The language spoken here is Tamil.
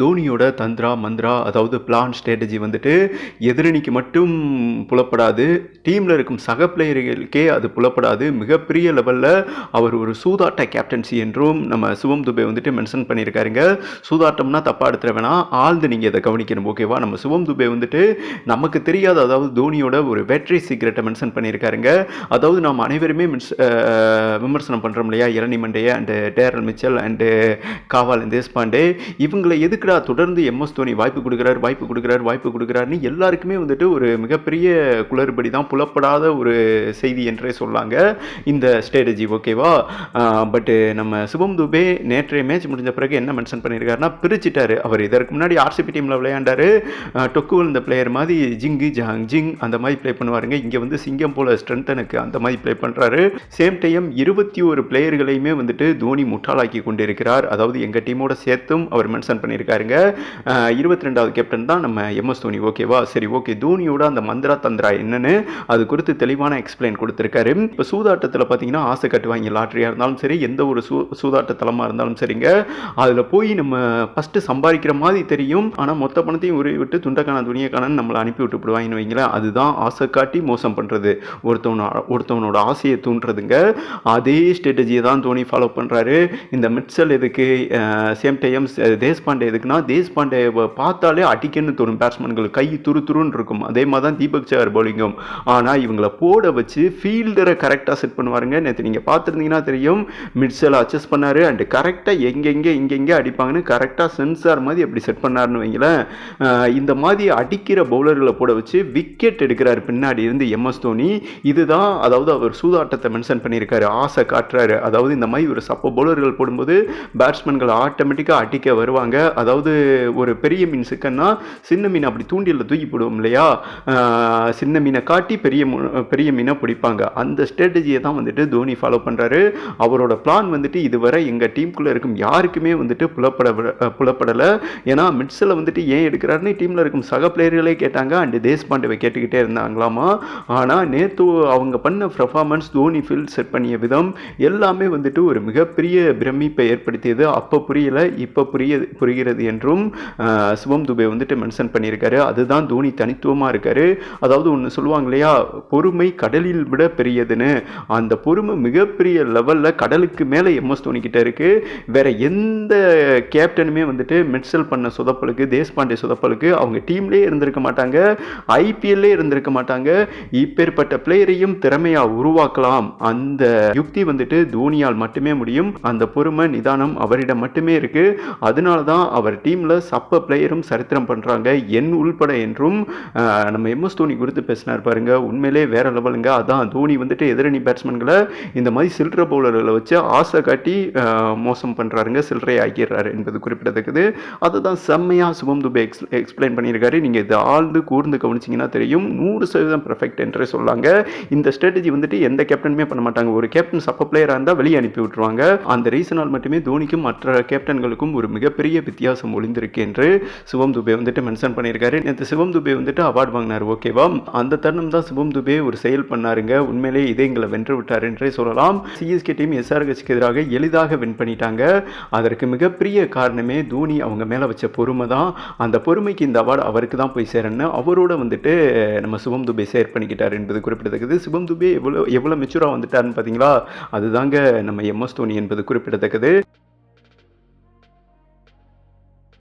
தோனியோட தந்திரா மந்த்ரா அதாவது பிளான் ஸ்ட்ராட்டஜி வந்துட்டு எதிரணிக்கு மட்டும் புலப்படாது. டீமில் இருக்கும் சக பிளேயர்களுக்கே அது புலப்படாது. மிகப்பெரிய லெவலில் அவர் ஒரு சூதாட்ட கேப்டன்சி என்றும் நம்ம சிவம் துபே வந்துட்டு மென்ஷன் பண்ணியிருக்காருங்க. சூதாட்டம்னா தப்பாக எடுத்துட வேணாம். ஆழ்ந்து நீங்கள் இதை கவனிக்கணும் ஓகேவா நம்ம சிவம் துபே வந்துட்டு நமக்கு தெரியாத அதாவது தோனியோட ஒரு வெற்றி சீக்கிரட்டை மென்ஷன் பண்ணியிருக்காருங்க. அதாவது நாம் அனைவருமே விமர்சனம் பண்ணுறோம் இல்லையா? இரணி மண்டே அண்டு டேரல் மிச்சல் அண்டு காவால் தேஷ்பாண்டே. இவங்களை எதுக்கு எதுக்குடா தொடர்ந்து எம்எஸ் தோனி வாய்ப்பு கொடுக்குறாரு வாய்ப்பு கொடுக்குறாரு வாய்ப்பு கொடுக்குறாருன்னு எல்லாருக்குமே வந்துட்டு ஒரு மிகப்பெரிய குளறுபடி தான் புலப்படாத ஒரு செய்தி என்றே சொல்லாங்க இந்த ஸ்ட்ராட்டஜி ஓகேவா? பட்டு நம்ம சுபம் துபே நேற்றைய மேட்ச் முடிஞ்ச பிறகு என்ன மென்ஷன் பண்ணியிருக்காருன்னா பிரிச்சுட்டார் அவர். இதற்கு முன்னாடி ஆர்சிபி டீமில் விளையாண்டாரு. டொக்குவல் டொக்கு பிளேயர் மாதிரி ஜிங்கு ஜாங் ஜிங் அந்த மாதிரி ப்ளே பண்ணுவாருங்க. இங்கே வந்து சிங்கம் போல ஸ்ட்ரென்த்தனுக்கு அந்த மாதிரி ப்ளே பண்ணுறாரு சேம் டைம் இருபத்தி ஒரு பிளேயர்களையுமே வந்துட்டு தோனி முட்டாளாக்கி கொண்டிருக்கிறார். அதாவது எங்கள் டீமோட சேர்த்தும் அவர் மென்ஷன் இருக்காருங்க இருபத்தி ரெண்டாவது கேப்டன் தான் நம்ம எம்எஸ் தோனி. ஓகேவா சரி ஓகே தோனியோட அந்த மந்திரா தந்திரா என்னன்னு அது குறித்து தெளிவான எக்ஸ்பிளைன் கொடுத்துருக்காரு. இப்போ சூதாட்டத்தில் பார்த்தீங்கன்னா ஆசை கட்டுவாங்க லாட்ரியாக இருந்தாலும் சரி எந்த ஒரு சூ சூதாட்ட தளமாக இருந்தாலும் சரிங்க. அதில் போய் நம்ம ஃபஸ்ட்டு சம்பாதிக்கிற மாதிரி தெரியும். ஆனால் மொத்த பணத்தையும் உருவி விட்டு துண்டக்கான துணியக்கானன்னு நம்மளை அனுப்பி விட்டு விடுவாங்கன்னு வைங்களேன். அதுதான் ஆசை காட்டி மோசம் பண்ணுறது ஒருத்தவனோட ஒருத்தவனோட ஆசையை தூண்டுறதுங்க. அதே ஸ்ட்ராட்டஜியை தான் தோனி ஃபாலோ பண்ணுறாரு இந்த மிட்சல் எதுக்கு சேம் டைம் தேஷ்பாண்டே எதுக்கு இருக்குன்னா தேஷ்பாண்டே பார்த்தாலே அடிக்கன்னு தோணும் பேட்ஸ்மேன்கள் கை துரு துருன்னு இருக்கும். அதே மாதிரி தான் தீபக் சேகர் பவுலிங்கும் ஆனால் இவங்களை போட வச்சு ஃபீல்டரை கரெக்டாக செட் பண்ணுவாருங்க. நேற்று நீங்கள் பார்த்துருந்தீங்கன்னா தெரியும் மிட்சல் அட்ஜஸ்ட் பண்ணார். அண்டு கரெக்டாக எங்கெங்கே இங்கெங்கே அடிப்பாங்கன்னு கரெக்டாக சென்சார் மாதிரி எப்படி செட் பண்ணாருன்னு வைங்களேன். இந்த மாதிரி அடிக்கிற பவுலர்களை போட வச்சு விக்கெட் எடுக்கிறார் பின்னாடி இருந்து எம்எஸ் தோனி. இதுதான் அதாவது அவர் சூதாட்டத்தை மென்ஷன் பண்ணியிருக்காரு. ஆசை காட்டுறாரு. அதாவது இந்த மாதிரி ஒரு சப்ப பவுலர்கள் போடும்போது பேட்ஸ்மேன்கள் ஆட்டோமேட்டிக்காக அடிக்க வருவாங்க. அதாவது ஒரு பெரிய மீன் சிக்கன்னா சின்ன மீன் அப்படி தூண்டிலில் தூக்கி போடுவோம் இல்லையா? சின்ன மீனை காட்டி பெரிய பெரிய மீனை பிடிப்பாங்க. அந்த ஸ்ட்ராட்டஜியை தான் வந்துட்டு தோனி ஃபாலோ பண்ணுறாரு அவரோட பிளான் வந்துட்டு இதுவரை எங்கள் டீமுக்குள்ளே இருக்கும் யாருக்குமே வந்துட்டு புலப்பட புலப்படலை. ஏன்னா மிட்ஸில் வந்துட்டு ஏன் எடுக்கிறாருன்னு டீமில் இருக்கும் சக பிளேயர்களே கேட்டாங்க. அண்டு தேஷ்பாண்டவை கேட்டுக்கிட்டே இருந்தாங்களாமா? ஆனால் நேற்று அவங்க பண்ண பர்ஃபார்மன்ஸ் தோனி ஃபீல்ட் செட் பண்ணிய விதம் எல்லாமே வந்துட்டு ஒரு மிகப்பெரிய பிரமிப்பை ஏற்படுத்தியது. அப்போ புரியல இப்போ புரிய புரிகிறது என்றும் சிவம் துபே வந்துட்டு மென்ஷன் பண்ணியிருக்காரு. அதுதான் தோனி தனித்துவமாக இருக்காரு. அதாவது ஒன்று சொல்லுவாங்க இல்லையா பொறுமை கடலில் விட பெரியதுன்னு. அந்த பொறுமை மிகப்பெரிய லெவலில் கடலுக்கு மேலே எம்எஸ் தோனி கிட்ட இருக்கு. வேற எந்த கேப்டனுமே வந்துட்டு மிட்சல் பண்ண சொதப்பலுக்கு தேஷ்பாண்டே சொதப்பலுக்கு அவங்க டீம்லேயே இருந்திருக்க மாட்டாங்க. ஐபிஎல்லே இருந்திருக்க மாட்டாங்க. இப்பேற்பட்ட பிளேயரையும் திறமையாக உருவாக்கலாம். அந்த யுக்தி வந்துட்டு தோனியால் மட்டுமே முடியும். அந்த பொறுமை நிதானம் அவரிடம் மட்டுமே இருக்கு. அதனால தான் அவர் டீமில் சப்ப பிளேயரும் சரித்திரம் பண்ணுறாங்க என் உள்பட என்றும் நம்ம எம்எஸ் தோனி குறித்து பேசினார் பாருங்க. உண்மையிலே வேற லெவலுங்க அதான் தோனி வந்துட்டு எதிரணி பேட்ஸ்மேன்களை இந்த மாதிரி சில்லற பவுலர்களை வச்சு ஆசை காட்டி மோசம் பண்ணுறாருங்க சில்லறை ஆக்கிடுறாரு என்பது குறிப்பிடத்தக்கது. அதுதான் செம்மையாக சுபம் துபே எக்ஸ் எக்ஸ்பிளைன் பண்ணியிருக்காரு. நீங்கள் இதை ஆழ்ந்து கூர்ந்து கவனிச்சிங்கன்னா தெரியும். நூறு சதவீதம் பெர்ஃபெக்ட் என்றே சொல்லாங்க. இந்த ஸ்ட்ராட்டஜி வந்துட்டு எந்த கேப்டனுமே பண்ண மாட்டாங்க. ஒரு கேப்டன் சப்ப பிளேயராக இருந்தால் வெளியே அனுப்பி விட்டுருவாங்க. அந்த ரீசனால் மட்டுமே தோனிக்கும் மற்ற கேப்டன்களுக்கும் ஒரு மிகப்பெரிய வித்தியாசம் ஒளிந்திருக்கு என்று சிவம் துபே வந்துட்டு மென்ஷன் பண்ணியிருக்காரு. நேற்று சிவம் துபே வந்துட்டு அவார்டு வாங்கினார் ஓகேவா அந்த தருணம் தான் சிவம் துபே ஒரு செயல் பண்ணாருங்க. உண்மையிலே இதே எங்களை வென்று விட்டார் என்றே சொல்லலாம். சிஎஸ்கே டீம் எஸ்ஆர்ஹெச்க்கு எதிராக எளிதாக வின் பண்ணிட்டாங்க. அதற்கு மிகப்பெரிய காரணமே தோனி அவங்க மேலே வச்ச பொறுமை தான். அந்த பொறுமைக்கு இந்த அவார்டு அவருக்கு தான் போய் சேரணும்னு அவரோட வந்துட்டு நம்ம சிவம் துபே ஷேர் பண்ணிக்கிட்டார் என்பது குறிப்பிடத்தக்கது. சிவம் துபே எவ்வளோ எவ்வளோ மெச்சூராக வந்துட்டார்னு பார்த்தீங்களா அதுதாங்க நம்ம எம்எஸ் தோனி என்பது குறிப்பிடத்தக்கது.